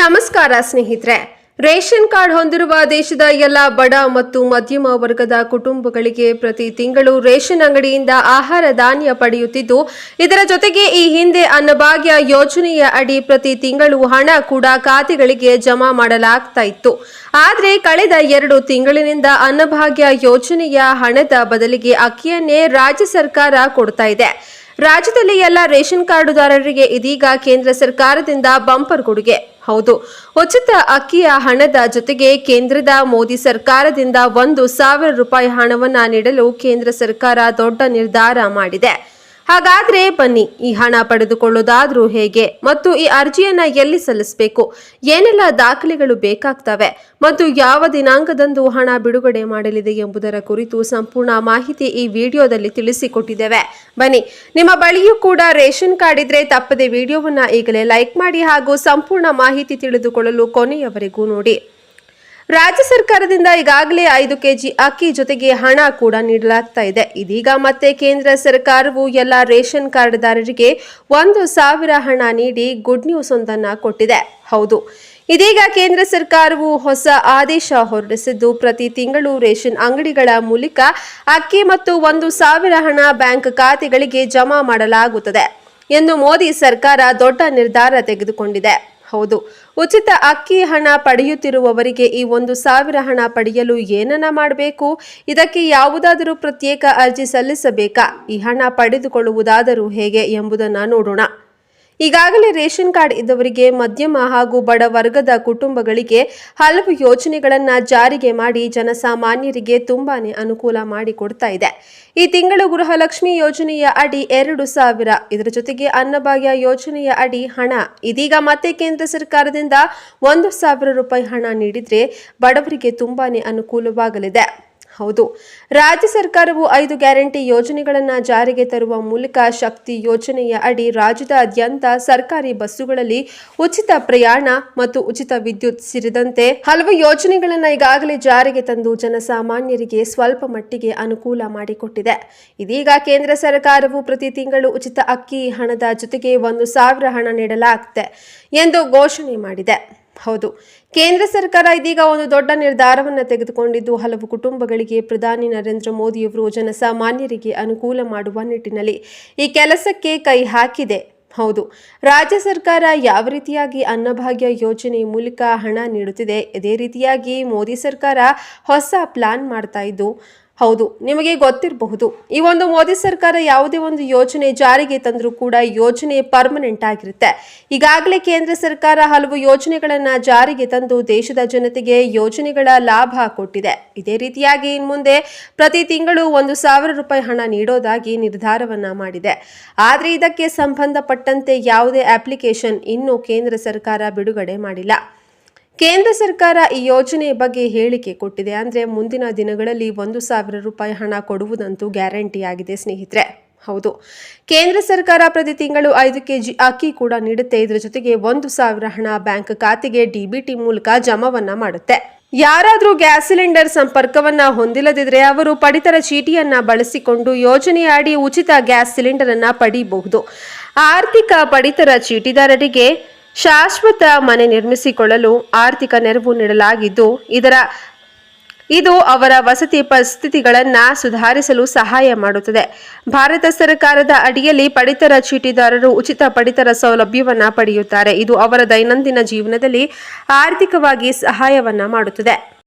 ನಮಸ್ಕಾರ ಸ್ನೇಹಿತರೆ. Ration card ಹೊಂದಿರುವ ದೇಶದ ಎಲ್ಲ ಬಡ ಮತ್ತು ಮಧ್ಯಮ ವರ್ಗದ ಕುಟುಂಬಗಳಿಗೆ ಪ್ರತಿ ತಿಂಗಳು ರೇಷನ್ ಅಂಗಡಿಯಿಂದ ಆಹಾರ ಧಾನ್ಯ ಪಡೆಯುತ್ತಿದ್ದು, ಇದರ ಜೊತೆಗೆ ಈ ಹಿಂದೆ ಅನ್ನಭಾಗ್ಯ ಯೋಜನೆಯ ಅಡಿ ಪ್ರತಿ ತಿಂಗಳು ಹಣ ಕೂಡ ಖಾತೆಗಳಿಗೆ ಜಮಾ ಮಾಡಲಾಗ್ತಾ ಇತ್ತು. ಆದರೆ ಕಳೆದ ಎರಡು ತಿಂಗಳಿನಿಂದ ಅನ್ನಭಾಗ್ಯ ಯೋಜನೆಯ ಹಣದ ಬದಲಿಗೆ ಅಕ್ಕಿಯನ್ನೇ ರಾಜ್ಯ ಸರ್ಕಾರ ಕೊಡ್ತಾ ಇದೆ. ರಾಜ್ಯದಲ್ಲಿ ಎಲ್ಲ ರೇಷನ್ ಕಾರ್ಡುದಾರರಿಗೆ ಇದೀಗ ಕೇಂದ್ರ ಸರ್ಕಾರದಿಂದ ಬಂಪರ್ ಕೊಡುಗೆ. ಹೌದು. ಉಚಿತ ಅಕ್ಕಿಯ ಹಣದ ಜೊತೆಗೆ ಕೇಂದ್ರದ ಮೋದಿ ಸರ್ಕಾರದಿಂದ ಒಂದು ಸಾವಿರ ರೂಪಾಯಿ ಹಣವನ್ನ ನೀಡಲು ಕೇಂದ್ರ ಸರ್ಕಾರ ದೊಡ್ಡ ನಿರ್ಧಾರ ಮಾಡಿದೆ. ಹಾಗಾದ್ರೆ ಬನ್ನಿ, ಈ ಹಣ ಪಡೆದುಕೊಳ್ಳೋದಾದ್ರೂ ಹೇಗೆ? ಮತ್ತು ಈ ಅರ್ಜಿಯನ್ನ ಎಲ್ಲಿ ಸಲ್ಲಿಸಬೇಕು? ಏನೆಲ್ಲ ದಾಖಲೆಗಳು ಬೇಕಾಗ್ತವೆ? ಮತ್ತು ಯಾವ ದಿನಾಂಕದಂದು ಹಣ ಬಿಡುಗಡೆ ಮಾಡಲಿದೆ ಎಂಬುದರ ಕುರಿತು ಸಂಪೂರ್ಣ ಮಾಹಿತಿ ಈ ವಿಡಿಯೋದಲ್ಲಿ ತಿಳಿಸಿಕೊಟ್ಟಿದ್ದೇವೆ. ಬನ್ನಿ, ನಿಮ್ಮ ಬಳಿಯೂ ಕೂಡ ರೇಷನ್ ಕಾರ್ಡ್ ಇದ್ರೆ ತಪ್ಪದೆ ವಿಡಿಯೋವನ್ನ ಈಗಲೇ ಲೈಕ್ ಮಾಡಿ ಹಾಗೂ ಸಂಪೂರ್ಣ ಮಾಹಿತಿ ತಿಳಿದುಕೊಳ್ಳಲು ಕೊನೆಯವರೆಗೂ ನೋಡಿ. ರಾಜ್ಯ ಸರ್ಕಾರದಿಂದ ಈಗಾಗಲೇ ಐದು ಕೆಜಿ ಅಕ್ಕಿ ಜೊತೆಗೆ ಹಣ ಕೂಡ ನೀಡಲಾಗ್ತಾ ಇದೆ. ಇದೀಗ ಮತ್ತೆ ಕೇಂದ್ರ ಸರ್ಕಾರವು ಎಲ್ಲ ರೇಷನ್ ಕಾರ್ಡ್ದಾರರಿಗೆ ಒಂದು ಸಾವಿರ ಹಣ ನೀಡಿ ಗುಡ್ ನ್ಯೂಸ್ ಒಂದನ್ನು ಕೊಟ್ಟಿದೆ. ಹೌದು. ಇದೀಗ ಕೇಂದ್ರ ಸರ್ಕಾರವು ಹೊಸ ಆದೇಶ ಹೊರಡಿಸಿದ್ದು, ಪ್ರತಿ ತಿಂಗಳು ರೇಷನ್ ಅಂಗಡಿಗಳ ಮೂಲಕ ಅಕ್ಕಿ ಮತ್ತು ಒಂದು ಸಾವಿರ ಹಣ ಬ್ಯಾಂಕ್ ಖಾತೆಗಳಿಗೆ ಜಮಾ ಮಾಡಲಾಗುತ್ತದೆ ಎಂದು ಮೋದಿ ಸರ್ಕಾರ ದೊಡ್ಡ ನಿರ್ಧಾರ ತೆಗೆದುಕೊಂಡಿದೆ. ಹೌದು. ಉಚಿತ ಅಕ್ಕಿ ಹಣ ಪಡೆಯುತ್ತಿರುವವರಿಗೆ ಈ ಒಂದು ಸಾವಿರ ಹಣ ಪಡೆಯಲು ಏನನ್ನ ಮಾಡಬೇಕು? ಇದಕ್ಕೆ ಯಾವುದಾದರೂ ಪ್ರತ್ಯೇಕ ಅರ್ಜಿ ಸಲ್ಲಿಸಬೇಕಾ? ಈ ಹಣ ಪಡೆದುಕೊಳ್ಳುವುದಾದರೂ ಹೇಗೆ ಎಂಬುದನ್ನು ನೋಡೋಣ. ಈಗಾಗಲೇ ರೇಷನ್ ಕಾರ್ಡ್ ಇದ್ದವರಿಗೆ ಮಧ್ಯಮ ಹಾಗೂ ಬಡ ವರ್ಗದ ಕುಟುಂಬಗಳಿಗೆ ಹಲವು ಯೋಜನೆಗಳನ್ನ ಜಾರಿಗೆ ಮಾಡಿ ಜನಸಾಮಾನ್ಯರಿಗೆ ತುಂಬಾನೇ ಅನುಕೂಲ ಮಾಡಿಕೊಡ್ತಾ ಇದೆ. ಈ ತಿಂಗಳು ಗೃಹಲಕ್ಷ್ಮಿ ಯೋಜನೆಯ ಅಡಿ ಎರಡು ಸಾವಿರ. ಇದರ ಜೊತೆಗೆ ಅನ್ನಭಾಗ್ಯ ಯೋಜನೆಯ ಅಡಿ ಹಣ. ಇದೀಗ ಮತ್ತೆ ಕೇಂದ್ರ ಸರ್ಕಾರದಿಂದ ಒಂದು ಸಾವಿರ ರೂಪಾಯಿ ಹಣ ನೀಡಿದ್ರೆ ಬಡವರಿಗೆ ತುಂಬಾನೇ ಅನುಕೂಲವಾಗಲಿದೆ. ಹೌದು. ರಾಜ್ಯ ಸರ್ಕಾರವು ಐದು ಗ್ಯಾರಂಟಿ ಯೋಜನೆಗಳನ್ನು ಜಾರಿಗೆ ತರುವ ಮೂಲಕ ಶಕ್ತಿ ಯೋಜನೆಯ ಅಡಿ ರಾಜ್ಯದಾದ್ಯಂತ ಸರ್ಕಾರಿ ಬಸ್ಸುಗಳಲ್ಲಿ ಉಚಿತ ಪ್ರಯಾಣ ಮತ್ತು ಉಚಿತ ವಿದ್ಯುತ್ ಸೇರಿದಂತೆ ಹಲವು ಯೋಜನೆಗಳನ್ನು ಈಗಾಗಲೇ ಜಾರಿಗೆ ತಂದು ಜನಸಾಮಾನ್ಯರಿಗೆ ಸ್ವಲ್ಪ ಮಟ್ಟಿಗೆ ಅನುಕೂಲ ಮಾಡಿಕೊಟ್ಟಿದೆ. ಇದೀಗ ಕೇಂದ್ರ ಸರ್ಕಾರವು ಪ್ರತಿ ತಿಂಗಳು ಉಚಿತ ಅಕ್ಕಿ ಹಣದ ಜೊತೆಗೆ ಒಂದು ಸಾವಿರ ಹಣ ನೀಡಲಾಗುತ್ತೆ ಎಂದು ಘೋಷಣೆ ಮಾಡಿದೆ. ಹೌದು. ಕೇಂದ್ರ ಸರ್ಕಾರ ಇದೀಗ ಒಂದು ದೊಡ್ಡ ನಿರ್ಧಾರವನ್ನು ತೆಗೆದುಕೊಂಡಿದ್ದು, ಹಲವು ಕುಟುಂಬಗಳಿಗೆ ಪ್ರಧಾನಿ ನರೇಂದ್ರ ಮೋದಿಯವರು ಜನಸಾಮಾನ್ಯರಿಗೆ ಅನುಕೂಲ ಮಾಡುವ ನಿಟ್ಟಿನಲ್ಲಿ ಈ ಕೆಲಸಕ್ಕೆ ಕೈ ಹಾಕಿದೆ. ಹೌದು. ರಾಜ್ಯ ಸರ್ಕಾರ ಯಾವ ರೀತಿಯಾಗಿ ಅನ್ನಭಾಗ್ಯ ಯೋಜನೆ ಮೂಲಕ ಹಣ ನೀಡುತ್ತಿದೆ, ಇದೇ ರೀತಿಯಾಗಿ ಮೋದಿ ಸರ್ಕಾರ ಹೊಸ ಪ್ಲಾನ್ ಮಾಡ್ತಾ ಇದ್ದು ಹೌದು, ನಿಮಗೆ ಗೊತ್ತಿರಬಹುದು. ಈ ಒಂದು ಮೋದಿ ಸರ್ಕಾರ ಯಾವುದೇ ಒಂದು ಯೋಜನೆ ಜಾರಿಗೆ ತಂದರೂ ಕೂಡ ಯೋಜನೆ ಪರ್ಮನೆಂಟ್ ಆಗಿರುತ್ತೆ. ಈಗಾಗಲೇ ಕೇಂದ್ರ ಸರ್ಕಾರ ಹಲವು ಯೋಜನೆಗಳನ್ನ ಜಾರಿಗೆ ತಂದು ದೇಶದ ಜನತೆಗೆ ಯೋಜನೆಗಳ ಲಾಭ ಕೊಟ್ಟಿದೆ. ಇದೇ ರೀತಿಯಾಗಿ ಇನ್ಮುಂದೆ ಪ್ರತಿ ತಿಂಗಳು ಒಂದು ಸಾವಿರ ರೂಪಾಯಿ ಹಣ ನೀಡೋದಾಗಿ ನಿರ್ಧಾರವನ್ನ ಮಾಡಿದೆ. ಆದರೆ ಇದಕ್ಕೆ ಸಂಬಂಧಪಟ್ಟಂತೆ ಯಾವುದೇ ಅಪ್ಲಿಕೇಶನ್ ಇನ್ನೂ ಕೇಂದ್ರ ಸರ್ಕಾರ ಬಿಡುಗಡೆ ಮಾಡಿಲ್ಲ. ಕೇಂದ್ರ ಸರ್ಕಾರ ಈ ಯೋಜನೆ ಬಗ್ಗೆ ಹೇಳಿಕೆ ಕೊಟ್ಟಿದೆ. ಅಂದರೆ ಮುಂದಿನ ದಿನಗಳಲ್ಲಿ ಒಂದು ಸಾವಿರ ರೂಪಾಯಿ ಹಣ ಕೊಡುವುದಂತೂ ಗ್ಯಾರಂಟಿ ಆಗಿದೆ ಸ್ನೇಹಿತರೆ. ಹೌದು. ಕೇಂದ್ರ ಸರ್ಕಾರ ಪ್ರತಿ ತಿಂಗಳು ಐದು ಕೆಜಿ ಅಕ್ಕಿ ಕೂಡ ನೀಡುತ್ತೆ. ಇದರ ಜೊತೆಗೆ ಒಂದು ಸಾವಿರ ಹಣ ಬ್ಯಾಂಕ್ ಖಾತೆಗೆ ಡಿಬಿಟಿ ಮೂಲಕ ಜಮಾವನ್ನ ಮಾಡುತ್ತೆ. ಯಾರಾದರೂ ಗ್ಯಾಸ್ ಸಿಲಿಂಡರ್ ಸಂಪರ್ಕವನ್ನ ಹೊಂದಿಲ್ಲದಿದ್ರೆ ಅವರು ಪಡಿತರ ಚೀಟಿಯನ್ನ ಬಳಸಿಕೊಂಡು ಯೋಜನೆಯ ಅಡಿ ಉಚಿತ ಗ್ಯಾಸ್ ಸಿಲಿಂಡರ್ ಅನ್ನ ಪಡೆಯಬಹುದು ಆರ್ಥಿಕ ಪಡಿತರ ಚೀಟಿದಾರರಿಗೆ ಶಾಶ್ವತ ಮನೆ ನಿರ್ಮಿಸಿಕೊಳ್ಳಲು ಆರ್ಥಿಕ ನೆರವು ನೀಡಲಾಗಿದ್ದು, ಇದರ, ಇದು ಅವರ ವಸತಿ ಪರಿಸ್ಥಿತಿಗಳನ್ನು ಸುಧಾರಿಸಲು ಸಹಾಯ ಮಾಡುತ್ತದೆ. ಭಾರತ ಸರ್ಕಾರದ ಅಡಿಯಲ್ಲಿ ಪಡಿತರ ಚೀಟಿದಾರರು ಉಚಿತ ಪಡಿತರ ಸೌಲಭ್ಯವನ್ನು ಪಡೆಯುತ್ತಾರೆ. ಇದು ಅವರ ದೈನಂದಿನ ಜೀವನದಲ್ಲಿ ಆರ್ಥಿಕವಾಗಿ ಸಹಾಯವನ್ನು ಮಾಡುತ್ತದೆ.